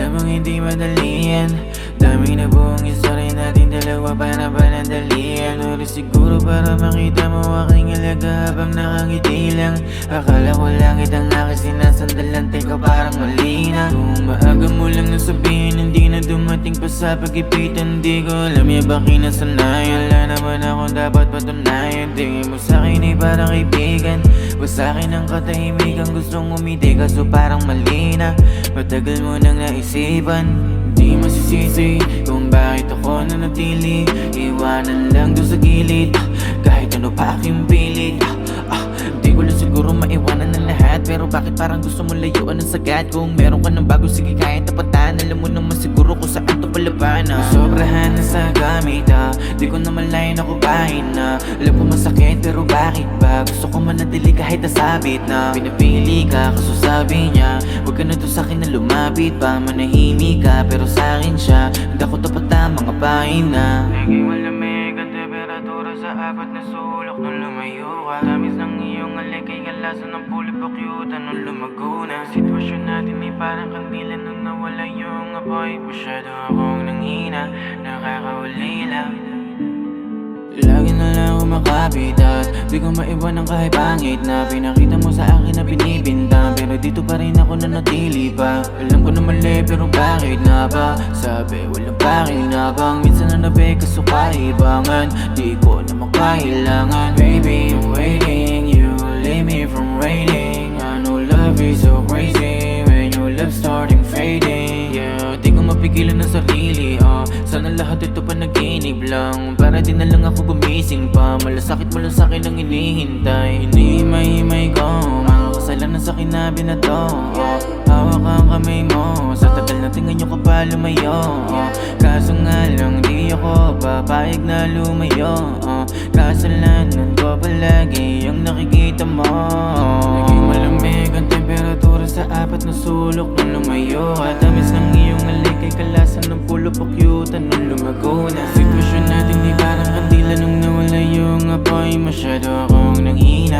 Alam mong hindi madali yan Daming nabuong istorya natin dalawa para panandalian Uri siguro para makita mo aking alaga habang nakangiti lang. Akala ko langit ang aking sinasandalan Teka parang mali na. Kung maaga mo lang nasabihin hindi na dumating pa sa pag-ipitan. Di ko alam yung ba kinasanayan. Wala naman akong dapat patunayan. Tingin mo sa akin ay parang kaibigan. Ba sa akin ang katahimikan gustong umiti Kaso parang mali na Matagal mo nang naisipan Di masisisi kung bakit ako nanatili. Iwanan lang doon sa gilid ah, Kahit ano pa aking pilit bakit parang gusto mo layuan ng sagat Kung meron ka ng bago sige kaya tapatan. Alam mo naman siguro kung saan to palabanan. Sobrahan na sa gamit ah Di ko naman layan ako bahin na. Alam ko masakit pero bakit ba? Gusto ko manatili kahit nasabit na. Pinapili ka kaso sabi niya Huwag ka na to sa akin na lumapit pa. Manahimik ka pero sa akin siya. Hindi ako tapat ang mga pahin na. Naging apat na sulok Nung lumayo ka. Tamis ng iyong alik ay kalasan ng puli pakyuta Nung lumago na. Sitwasyon natin ay parang kandila Nung nawala yung apoy. Masyado akong nanghina Nakakaulila Lagi na lang kumakapit at Di ko maiwan ang kahit pangit na Pinakita mo sa akin na binibintang Pero dito pa rin ako nanatili pa. Alam ko na mali pero bakit na ba? Sabi walang pakinabang Minsan na nabe kaso kaibangan Di ko naman kailangan Baby I'm waiting. You leave me from waiting. I know love is so crazy When your love starting fading. Yeah di ko mapigilan ng sarili ah. Sana lahat ito pa naginip lang. Para di na lang ako gumising pa. Malasakit mo lang sa'kin ang hinihintay. Hinihimay-himay ko Mga kasalanan sa kinabi na to ah. Lumayo ah. Kaso nga lang di ako papayag na lumayo ah. Kasalanan ko palagi yung nakikita mo. Naging malamig ang temperatura sa apat na sulok nung lumayo. At tamis ng iyong alik ay kalasan ng pulo pakyutan nung lumago na. Sitwasyon natin di parang kandila nung nawala yung apoy. Masyado akong nanghina